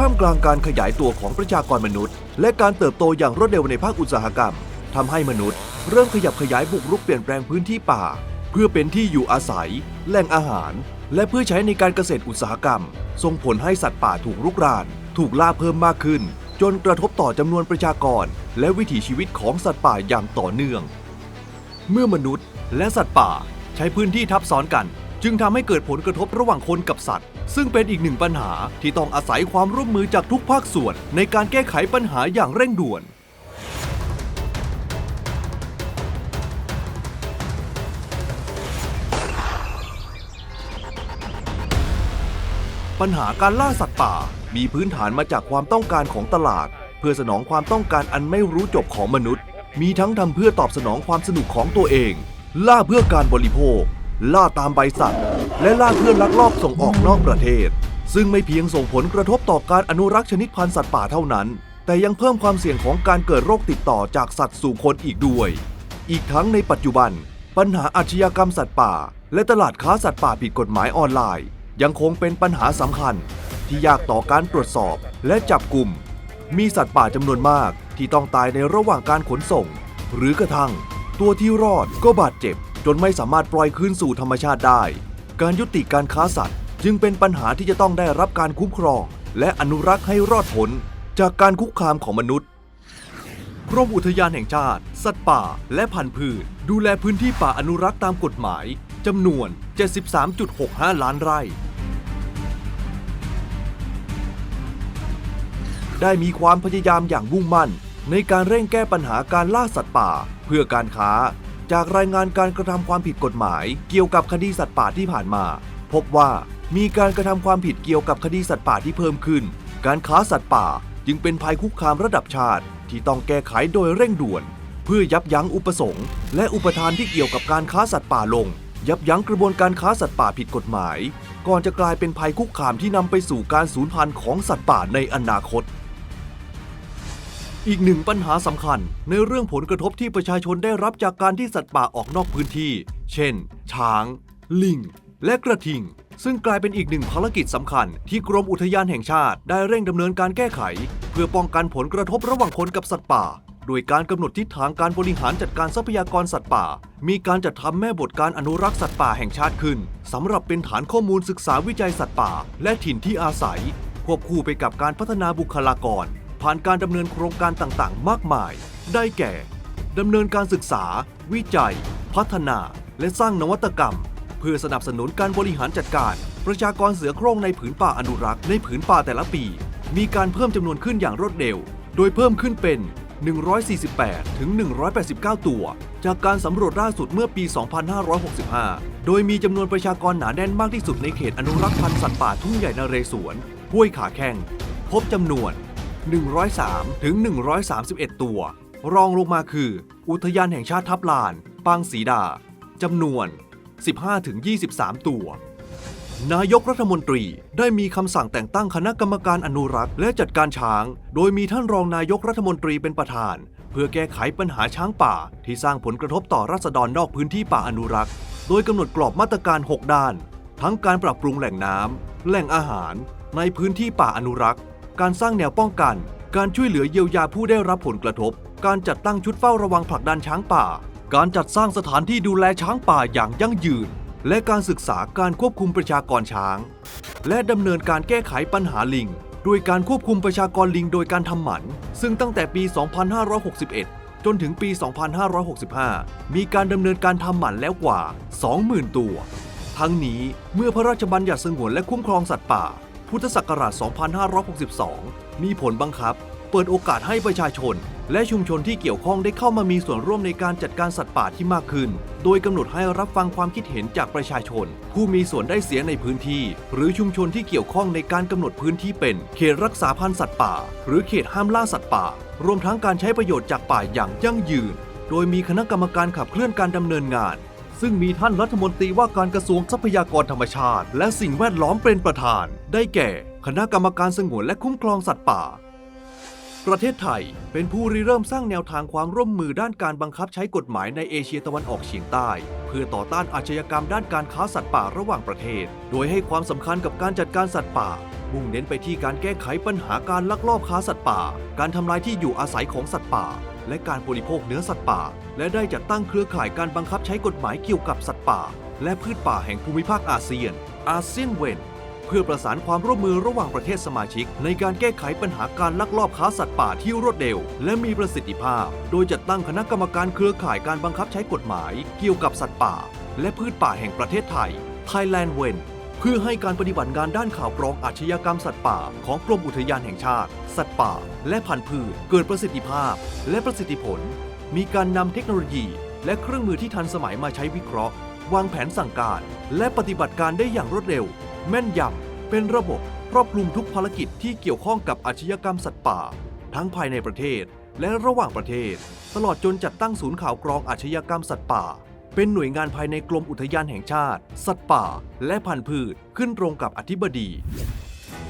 ท่ามกลางการขยายตัวของประชากรมนุษย์ และการเติบโตอย่างรวดเร็วในภาคอุตสาหกรรมทำให้มนุษย์ เริ่มขยับขยายบุกรุกเปลี่ยนแปลงพื้นที่ป่า เพื่อเป็นที่อยู่อาศัย แหล่งอาหาร และเพื่อใช้ในการเกษตรอุตสาหกรรม ส่งผลให้สัตว์ป่าถูกรุกราน ถูกล่าเพิ่มมากขึ้น จนกระทบต่อจำนวนประชากร และวิถีชีวิตของสัตว์ป่าอย่างต่อเนื่อง เมื่อมนุษย์ และสัตว์ป่าใช้พื้นที่ทับซ้อนกัน จึงทำให้เกิดผลกระทบระหว่างคนกับสัตว์ ซึ่งเป็นอีกหนึ่งปัญหาที่ต้องอาศัยความร่วมมือจากทุกภาคส่วน ในการแก้ไขปัญหาอย่างเร่งด่วน ปัญหาการล่าสัตว์ป่า มีพื้นฐานมาจากความต้องการของตลาด เพื่อสนองความต้องการอันไม่รู้จบของมนุษย์ มีทั้งทำเพื่อตอบสนองความสนุกของตัวเอง ล่าเพื่อการบริโภค ล่าตามใบสัตว์และล่าเพื่อนลักลอบส่งออกนอกประเทศ ซึ่งไม่เพียงส่งผลกระทบต่อการอนุรักษ์ชนิดพันธุ์สัตว์ป่าเท่านั้น แต่ยังเพิ่มความเสี่ยงของการเกิดโรคติดต่อจากสัตว์สู่คนอีกด้วย อีกทั้งในปัจจุบัน ปัญหาอาชญากรรมสัตว์ป่า และตลาดค้าสัตว์ป่าผิดกฎหมายออนไลน์ ยังคงเป็นปัญหาสำคัญ ที่ยากต่อการตรวจสอบและจับกลุ่ม มีสัตว์ป่าจำนวนมากที่ต้องตายในระหว่างการขนส่ง หรือกระทั่งตัวที่รอดก็บาดเจ็บ จนไม่สามารถปล่อยคืนสู่ธรรมชาติได้ การยุติการค้าสัตว์ จึงเป็นปัญหาที่จะต้องได้รับการคุ้มครอง และอนุรักษ์ให้รอดพ้นจากการคุกคามของมนุษย์กรมอุทยานแห่งชาติ สัตว์ป่า และพันธุ์พืช ดูแลพื้นที่ป่าอนุรักษ์ตามกฎหมายจำนวน 73.65 ล้านไร่ ได้มีความพยายามอย่างมุ่งมั่น ในการเร่งแก้ปัญหาการล่าสัตว์ป่า เพื่อการค้า จากรายงานการกระทำความผิดกฎหมาย เกี่ยวกับคดีสัตว์ป่าที่ผ่านมา พบว่ามีการกระทำความผิดเกี่ยวกับคดีสัตว์ป่าที่เพิ่มขึ้น การค้าสัตว์ป่าจึงเป็นภัยคุกคามระดับชาติ ที่ต้องแก้ไขโดยเร่งด่วน เพื่อยับยั้งอุปสงค์และอุปทานที่เกี่ยวกับการค้าสัตว์ป่าลง ยับยั้งกระบวนการค้าสัตว์ป่าผิดกฎหมาย ก่อนจะกลายเป็นภัยคุกคามที่นำไปสู่การสูญพันธุ์ของสัตว์ป่าในอนาคต อีกหนึ่งปัญหาสำคัญ ในเรื่องผลกระทบที่ประชาชนได้รับจากการที่สัตว์ป่าออกนอกพื้นที่ เช่น ช้าง ลิง และกระทิง ซึ่งกลายเป็นอีกหนึ่งภารกิจสำคัญ ที่กรมอุทยานแห่งชาติได้เร่งดำเนินการแก้ไข เพื่อป้องกันผลกระทบระหว่างคนกับสัตว์ป่า โดยการกำหนดทิศทางการบริหารจัดการทรัพยากรสัตว์ป่า มีการจัดทำแม่บทการอนุรักษ์สัตว์ป่าแห่งชาติขึ้นสำหรับเป็นฐานข้อมูลศึกษาวิจัยสัตว์ป่า และถิ่นที่อาศัย ควบคู่ไปกับการพัฒนาบุคลากร ผ่านการดำเนินโครงการต่างๆ มากมาย ได้แก่ดำเนินการศึกษา วิจัย พัฒนา และสร้างนวัตกรรม เพื่อสนับสนุนการบริหารจัดการ ประชากรเสือโคร่งในผืนป่าอนุรักษ์ในผืนป่าแต่ละปี มีการเพิ่มจำนวนขึ้นอย่างรวดเร็ว โดยเพิ่มขึ้นเป็น 148 ถึง 189 ตัว จากการสำรวจล่าสุดเมื่อปี 2565 โดยมีจำนวนประชากรหนาแน่นมากที่สุดในเขตอนุรักษ์พันธุ์สัตว์ป่าทุ่งใหญ่นเรศวรห้วยขาแข้งพบจำนวน 103 ถึง 131 ตัว รองลงมาคือ อุทยานแห่งชาติทับลาน ปางสีดา จำนวน 15 ถึง 23 ตัว นายกรัฐมนตรีได้มีคำสั่งแต่งตั้งคณะกรรมการอนุรักษ์และจัดการช้าง โดยมีท่านรองนายกรัฐมนตรีเป็นประธาน เพื่อแก้ไขปัญหาช้างป่า ที่สร้างผลกระทบต่อรัษฎรนอกพื้นที่ป่าอนุรักษ์ โดยกำหนดกรอบมาตรการ 6 ด้าน ทั้งการปรับปรุงแหล่งน้ำแหล่งอาหาร ในพื้นที่ป่าอนุรักษ์ การสร้างแนวป้องกัน การช่วยเหลือเยียวยาผู้ได้รับผลกระทบ การจัดตั้งชุดเฝ้าระวังผลักดันช้างป่า การจัดสร้างสถานที่ดูแลช้างป่าอย่างยั่งยืน และการศึกษาการควบคุมประชากรช้าง และดำเนินการแก้ไขปัญหาลิงดยการควบคุมประชากรลิงโดยการทำหมัน ซึ่งตั้งแต่ปี 2561 จนถึงปี 2565 มีการดำเนินการทำหมันแล้วกว่า 20,000 ตัว ทั้งนี้เมื่อพระราชบัญญัติสงวนและคุ้มครองสัตว์ป่า พุทธศักราช 2562 มีผลบังคับ เปิดโอกาสให้ประชาชน และชุมชนที่เกี่ยวข้องได้เข้ามามีส่วนร่วมในการจัดการสัตว์ป่าที่มากขึ้น โดยกำหนดให้รับฟังความคิดเห็นจากประชาชน ผู้มีส่วนได้เสียในพื้นที่ หรือชุมชนที่เกี่ยวข้องในการกำหนดพื้นที่เป็น เขตรักษาพันธุ์สัตว์ป่า หรือเขตห้ามล่าสัตว์ป่า รวมทั้งการใช้ประโยชน์จากป่าอย่างยั่งยืน โดยมีคณะกรรมการขับเคลื่อนการดำเนินงาน ซึ่งมีท่านรัฐมนตรีว่าการกระทรวงทรัพยากรธรรมชาติ และสิ่งแวดล้อมเป็นประธาน ได้แก่ คณะกรรมการสงวนและคุ้มครองสัตว์ป่า ประเทศไทยเป็นผู้ริเริ่มสร้างแนวทางความร่วมมือด้านการบังคับใช้กฎหมายในเอเชียตะวันออกเฉียงใต้ เพื่อต่อต้านอาชญากรรมด้านการค้าสัตว์ป่าระหว่างประเทศ โดยให้ความสำคัญกับการจัดการสัตว์ป่ามุ่งเน้นไปที่การแก้ไขปัญหาการลักลอบค้าสัตว์ป่า การทำลายที่อยู่อาศัยของสัตว์ป่า และการบริโภคเนื้อสัตว์ป่า และได้จัดตั้งเครือข่ายการบังคับใช้กฎหมายเกี่ยวกับสัตว์ป่า และพืชป่าแห่งภูมิภาคอาเซียน อาเซียนเวนเพื่อประสานความร่วมมือระหว่างประเทศสมาชิก ในการแก้ไขปัญหาการลักลอบค้าสัตว์ป่าที่รวดเร็ว และมีประสิทธิภาพ โดยจัดตั้งคณะกรรมการเครือข่ายการบังคับใช้กฎหมาย เกี่ยวกับสัตว์ป่า และพืชป่าแห่งประเทศไทย Thailand Wen เพื่อให้การปฏิบัติงานด้านข่าวกรองอาชญากรรมสัตว์ป่า ของกรมอุทยานแห่งชาติ สัตว์ป่า และพันธุ์พืชเกิดประสิทธิภาพ และประสิทธิผล มีการนำเทคโนโลยี และเครื่องมือที่ทันสมัยมาใช้วิเคราะห์ วางแผนสั่งการ และปฏิบัติการได้อย่างรวดเร็ว แม่นยำเป็นระบบครอบคลุมทุกภารกิจที่เกี่ยวข้องกับอาชญากรรมสัตว์ป่า ทั้งภายในประเทศ และระหว่างประเทศ ตลอดจนจัดตั้งศูนย์ข่าวกรองอาชญากรรมสัตว์ป่า เป็นหน่วยงานภายในกรมอุทยานแห่งชาติ สัตว์ป่า และพันธุ์พืชขึ้นตรงกับอธิบดี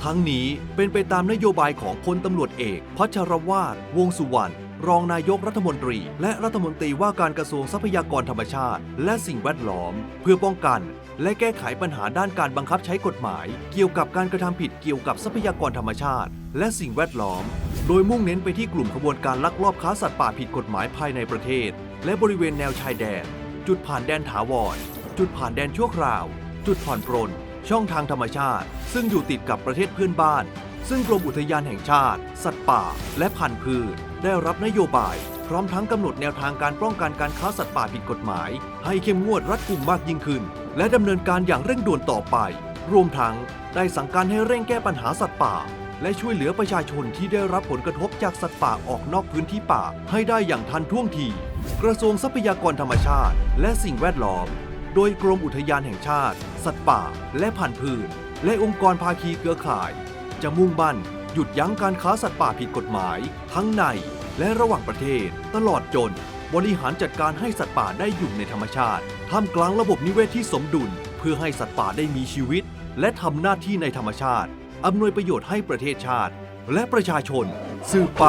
ทั้งนี้เป็นไปตามนโยบายของพลตำรวจเอก พัชรวาทวงสุวรรณรองนายกรัฐมนตรี และรัฐมนตรีว่าการกระทรวงทรัพยากรธรรมชาติ และสิ่งแวดล้อม เพื่อป้องกัน และแก้ไขปัญหาด้านการบังคับใช้กฎหมาย เกี่ยวกับการกระทำผิดเกี่ยวกับทรัพยากรธรรมชาติ และสิ่งแวดล้อม โดยมุ่งเน้นไปที่กลุ่มขบวนการลักลอบค้าสัตว์ป่าผิดกฎหมายภายในประเทศ และบริเวณแนวชายแดน จุดผ่านแดนถาวร จุดผ่านแดนชั่วคราว จุดผ่อนปรน ช่องทางธรรมชาติ ซึ่งอยู่ติดกับประเทศเพื่อนบ้าน ซึ่งกรมอุทยานแห่งชาติ สัตว์ป่า และพันธุ์พืชได้รับนโยบาย พร้อมทั้งกำหนดแนวทางการป้องกันการค้าสัตว์ป่าผิดกฎหมาย ให้เข้มงวดรัดกุมมากยิ่งขึ้น และดำเนินการอย่างเร่งด่วนต่อไป รวมทั้งได้สั่งการให้เร่งแก้ปัญหาสัตว์ป่า และช่วยเหลือประชาชนที่ได้รับผลกระทบจากสัตว์ป่าออกนอกพื้นที่ป่าให้ได้อย่างทันท่วงที กระทรวงทรัพยากรธรรมชาติ และสิ่งแวดล้อม โดยกรมอุทยานแห่งชาติ สัตว์ป่า และพันธุ์พืชและองค์กรภาคีเครือข่าย จะมุ่งมั่นหยุดยั้งการค้าสัตว์ป่าผิดกฎหมาย ทั้งในและระหว่างประเทศ ตลอดจน บริหารจัดการให้สัตว์ป่าได้อยู่ในธรรมชาติท่ามกลางระบบนิเวศที่สมดุล เพื่อให้สัตว์ป่าได้มีชีวิต และทำหน้าที่ในธรรมชาติ อำนวยประโยชน์ให้ประเทศชาติ และประชาชนสืบไป